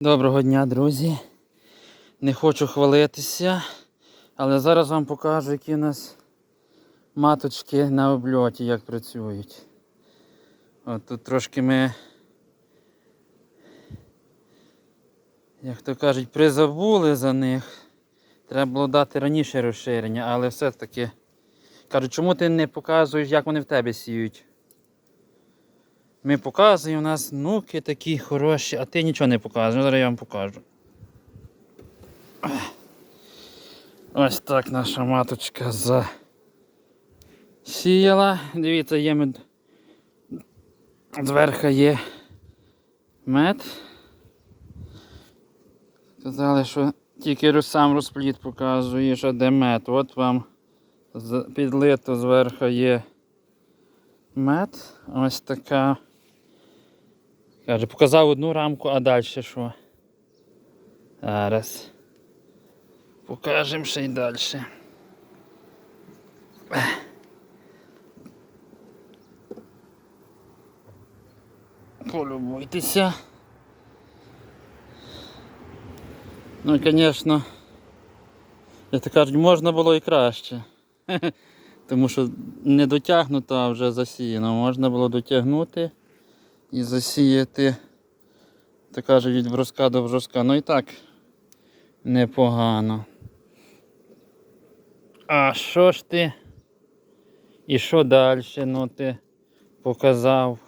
Доброго дня, друзі. Не хочу хвалитися, але зараз вам покажу, які у нас маточки на обльоті, як працюють. От тут трошки ми, як то кажуть, призабули за них. Треба було дати раніше розширення, але все-таки кажуть, чому ти не показуєш, як вони в тебе сіють? Ми показуємо, у нас внуки такі хороші, а ти нічого не показуєш. Зараз я вам покажу. Ось так наша маточка засіяла. Дивіться, є мед. Зверху є мед. Сказали, що тільки сам розпліт показує, що де мед. От вам підлито зверху є мед. Ось така. Каже, показав одну рамку, а далі що? Зараз. Покажемо ще й далі. Полюбуйтеся. Ну і, звісно, як то кажуть, можна було і краще. Тому що не дотягнуто, а вже засіяно. Можна було дотягнути і засіяти, то каже, від броска до броска. Ну і так непогано. А що ж ти? І що далі? Ну ти показав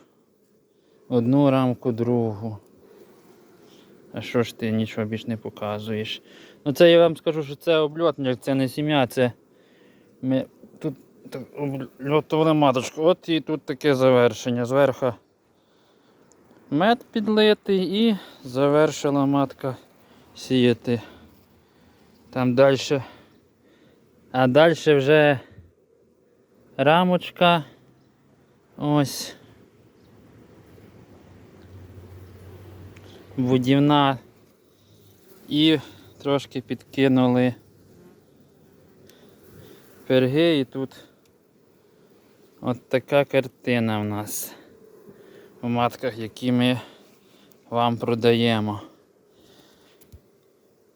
одну рамку, другу. А що ж ти нічого більш не показуєш? Ну це я вам скажу, що це обльотник, це не сім'я, це ми тут так обльотували маточку. От і тут таке завершення. Зверху мед підлитий і завершила матка сіяти. Там далі. А далі вже рамочка. Ось. Будівна. І трошки підкинули перги і тут от така картина в нас у матках, які ми вам продаємо.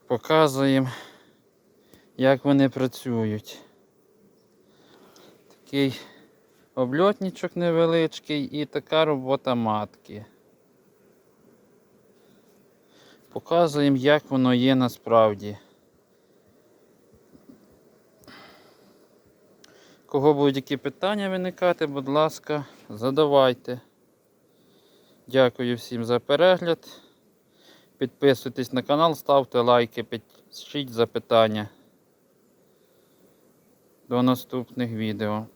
Показуємо, як вони працюють. Такий обльотничок невеличкий і така робота матки. Показуємо, як воно є насправді. Кого будуть які питання виникати, будь ласка, задавайте. Дякую всім за перегляд. Підписуйтесь на канал, ставте лайки, пишіть запитання. До наступних відео.